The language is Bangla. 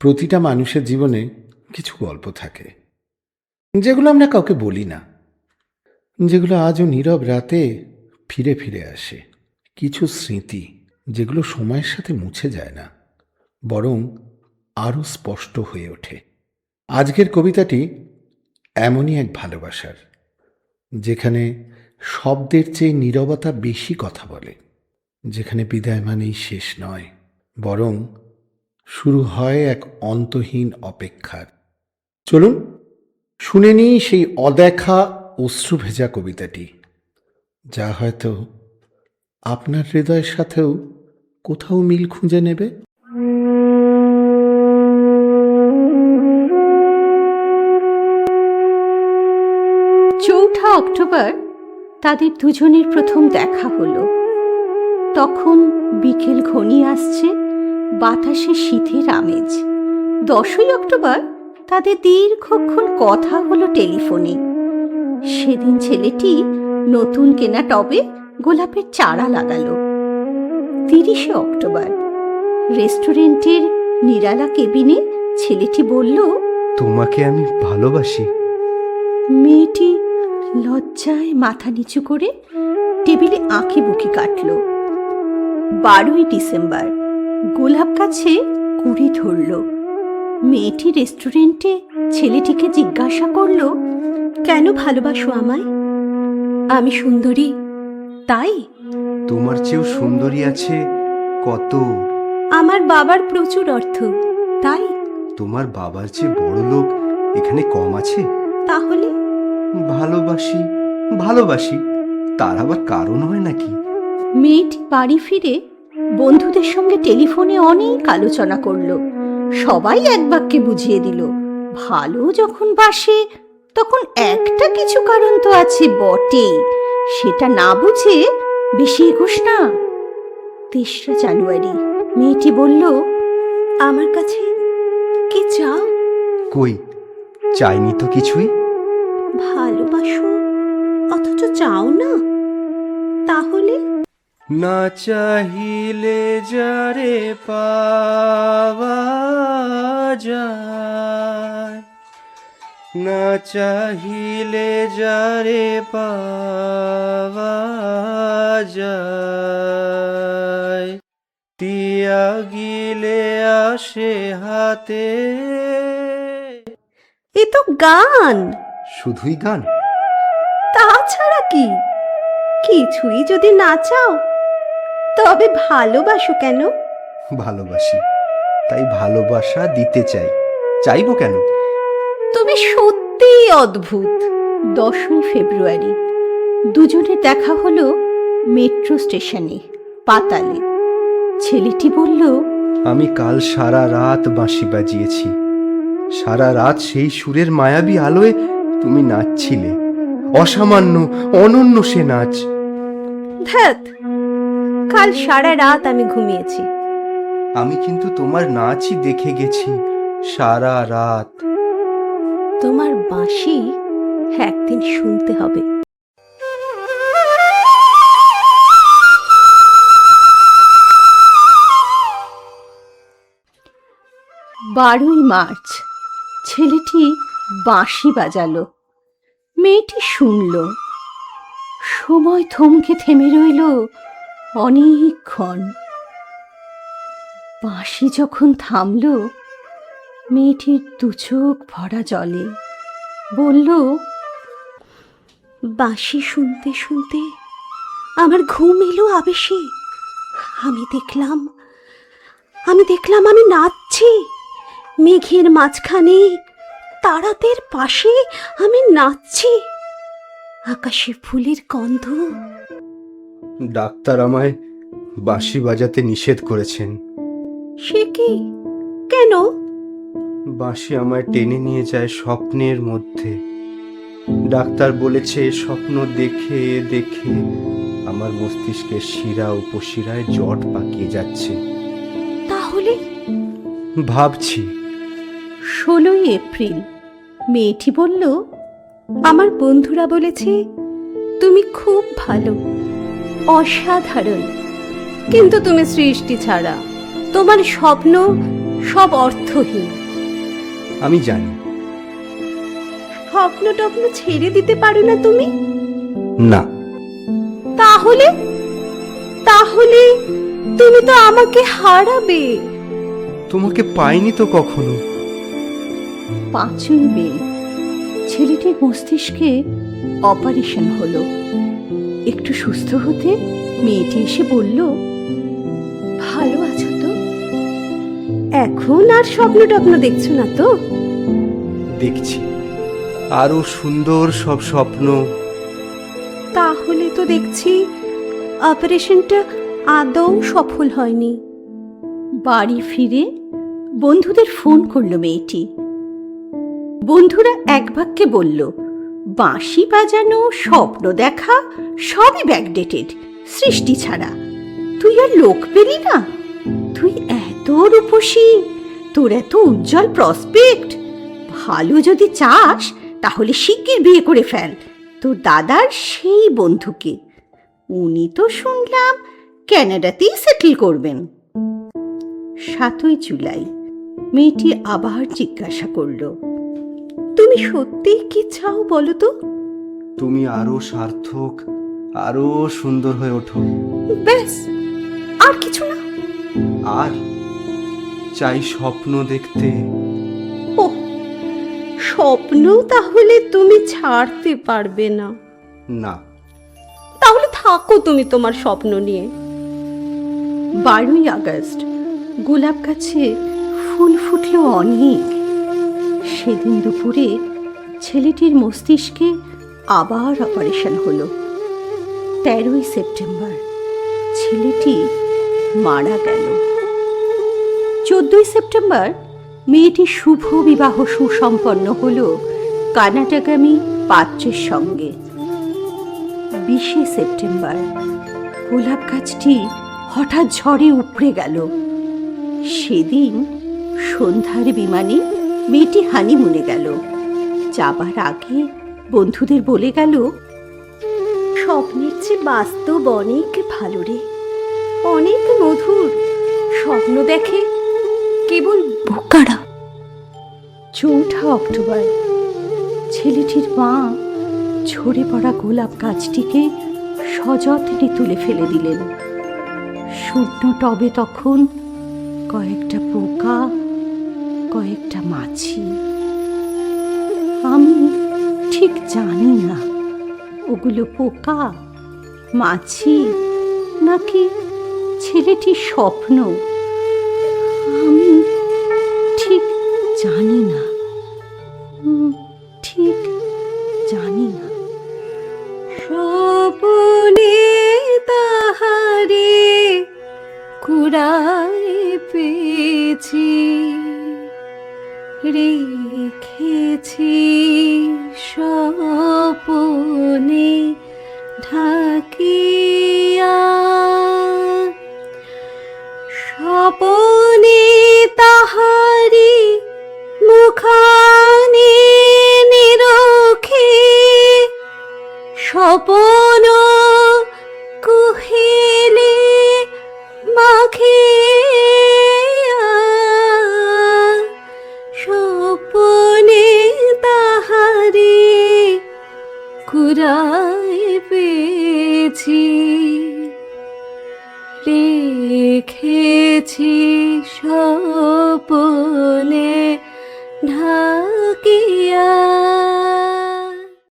প্রতিটা মানুষের জীবনে কিছু গল্প থাকে, যেগুলো আমরা কাউকে বলি না, যেগুলো আজও নীরব রাতে ফিরে ফিরে আসে। কিছু স্মৃতি যেগুলো সময়ের সাথে মুছে যায় না, বরং আরও স্পষ্ট হয়ে ওঠে। আজকের কবিতাটি এমনই এক ভালোবাসার, যেখানে শব্দের চেয়ে নীরবতা বেশি কথা বলে, যেখানে বিদায় মানেই শেষ নয়, বরং শুরু হয় এক অন্তহীন অপেক্ষার। চলুন, শুনে নিই সেই অদেখা অশ্রু ভেজা কবিতাটি, যা হয়তো আপনার হৃদয়ের সাথেও কোথাও মিল খুঁজে নেবে। চৌঠা অক্টোবর তাদের দুজনের প্রথম দেখা হলো। তখন বিকেল ঘনিয়ে আসছে। বাতাসে শীতের আমেজ। দশই অক্টোবর তাদের দীর্ঘক্ষণ কথা হলো টেলিফোনে। সেদিন ছেলেটি নতুন কেনা টবে গোলাপের চারা লাগালো। তিরিশে অক্টোবর রেস্টুরেন্টের নিরালা কেবিনে ছেলেটি বলল তোমাকে আমি ভালোবাসি। মেয়েটি লজ্জায় মাথা নিচু করে টেবিলে আঁকি বুকি কাটল। বারোই ডিসেম্বর গোলাপ গাছে কুড়ি ধরল। মেয়েটি রেস্টুরেন্টে ছেলেটিকে জিজ্ঞাসা করল কেন ভালোবাসো আমায়? আমি সুন্দরী তাই? তোমার চেয়েও সুন্দরী আছে কত? আমার বাবার প্রচুর অর্থ তাই? তোমার বাবার চেয়ে বড় লোক এখানে কম আছে? তাহলে? ভালোবাসি ভালোবাসি তার আবার কারণ হয় নাকি? মেয়েটি বাড়ি ফিরে বন্ধুদের সঙ্গে টেলিফোনে অনেক আলোচনা করল। সবাই এক বাক্যে বুঝিয়ে দিল ভালো যখন বাসে তখন একটা কিছু কারণ তো আছে বটেই সেটা না বুঝে বেশি এগোস না। তেসরা জানুয়ারি মেয়েটি বলল আমার কাছে কি চাও? কই চাইনি তো কিছুই। ভালোবাসো অথচ চাও না? না চাহিলে যারে পাওয়া যায় না চাহিলে যারে পাওয়া যায়। তিয়া গিলে আসে হাতে। এ তো গান। শুধুই গান? তাছাড়া কি? কিছুই যদি না চাও তবে ভালোবাসো কেন? ভালোবাসি। তাই ভালোবাসা দিতে চাই। চাইব কেন? তুমি সত্যিই অদ্ভুত। দশই ফেব্রুয়ারি। দুজনে দেখা হলো মেট্রো স্টেশনে পাতালে। ছেলেটি বলল আমি কাল সারা রাত বাঁশি বাজিয়েছি। সারা রাত সেই সুরের মায়াবী আলোয় তুমি নাচছিলে। অসামান্য অনন্য সে নাচ। ধ্যাত কাল সারা রাত আমি ঘুমিয়েছি। আমি কিন্তু তোমার নাচই দেখে গেছি সারা রাত। তোমার বাঁশি একদিন শুনতে হবে। বারোই মার্চ ছেলেটি বাঁশি বাজালো। মেয়েটি শুনল। সময় থমকে থেমে রইল অনেকক্ষণ। বাঁশি যখন থামল, মেয়েটির দু চোখ ভরা জলে বলল, বাঁশি শুনতে শুনতে আমার ঘুম এলো আবেশে। আমি দেখলাম আমি দেখলাম আমি নাচছি। মেঘের মাঝখানে তারাদের পাশে আমি নাচছি। আকাশে ফুলের গন্ধ ডাক্তার আমায় বাঁশি বাজাতে নিষেধ করেছেন। সে কি? কেন? বাঁশি আমায় টেনে নিয়ে যায় স্বপ্নের মধ্যে। ডাক্তার বলেছে স্বপ্ন দেখে দেখে আমার মস্তিষ্কের শিরা উপশিরায় জট পাকিয়ে যাচ্ছে। তাহলে? ভাবছি। ষোলোই এপ্রিল। মেয়েটি বলল আমার বন্ধুরা বলেছে তুমি খুব ভালো। অসাধারণ। কিন্তু তুমি সৃষ্টি ছাড়া তোমার স্বপ্ন সব অর্থহীন। আমি জানি। স্বপ্ন টপ্ন ছেড়ে দিতে পারো না তুমি? না। তাহলে? তাহলে তুমি তো আমাকে হারাবে। তোমাকে পাইনি তো কখনো? পাঁচই মে ছেলেটির মস্তিষ্কে অপারেশন হলো। একটু সুস্থ হতে মেয়েটি এসে বলল ভালো আছো তো? এখন আর স্বপ্ন টপ্ন দেখছ না তো? দেখছি। আরও সুন্দর সব স্বপ্ন। তাহলে তো দেখছি অপারেশনটা আদৌ সফল হয়নি। বাড়ি ফিরে বন্ধুদের ফোন করল মেয়েটি। বন্ধুরা এক বাক্যে বলল বাঁশি বাজানো, স্বপ্ন দেখা, সবই ব্যাকডেটেড সৃষ্টি ছাড়া। তুই আর লোক পেলি না? তুই এত রূপসী, তোর এত উজ্জ্বল প্রসপেক্ট ভালো যদি চাস, তাহলে শিগগির বিয়ে করে ফেল। তোর দাদার সেই বন্ধুকে। উনি তো শুনলাম ক্যানাডাতেই সেটেল করবেন। সাতই জুলাই। মেয়েটি আবার জিজ্ঞাসা করল তুমি সত্যি কি চাও বলো তো? তুমি আরও সার্থক আরও সুন্দর হয়ে ওঠো। ব্যাস আর কিছু না। আর চাই স্বপ্ন দেখতে। ও স্বপ্ন তাহলে তুমি ছাড়তে পারবে না। না। তাহলে থাকো তুমি তোমার স্বপ্ন নিয়ে। বারোই আগস্ট গোলাপ গাছে ফুল ফুটল অনেক। সেদিন দুপুরে ছেলেটির মস্তিষ্কে আবার অপারেশন হলো। তেরোই সেপ্টেম্বর, ছেলেটি মারা গেল। চোদ্দই সেপ্টেম্বর মেয়েটি শুভ বিবাহ সুসম্পন্ন হলো কানাটাগামী পাত্রের সঙ্গে। বিশে সেপ্টেম্বর, গোলাপ গাছটি হঠাৎ ঝড়ে উপড়ে গেল। সেদিন সন্ধ্যার বিমানে মেয়েটি হানিমুনে গেল। যাবার আগে বন্ধুদের বলে গেল, স্বপ্নের চেয়ে বাস্তব অনেক ভালো রে। অনেক মধুর। স্বপ্ন দেখে কেবল বোকারা। চৌঠা অক্টোবর, ছেলেটির মা ঝরে পড়া গোলাপ গাছটিকে সযত্নে তুলে ফেলে দিলেন। শূন্য টবে তখন কয়েকটা পোকা কয়েকটা মাছি। আমি ঠিক জানি না, ওগুলো পোকা, মাছি, নাকি ছেলেটি স্বপ্ন। আমি ঠিক জানি না ঠিক জানি না। স্বপনে তাহারে কুড়ায় পেয়েছি। রেখেছি স্বপনে ঢাকিয়া। স্বপনে তাহারি মুখানি নিরখে। স্বপন কুড়াই পেয়েছি? রেখেছি স্বপনে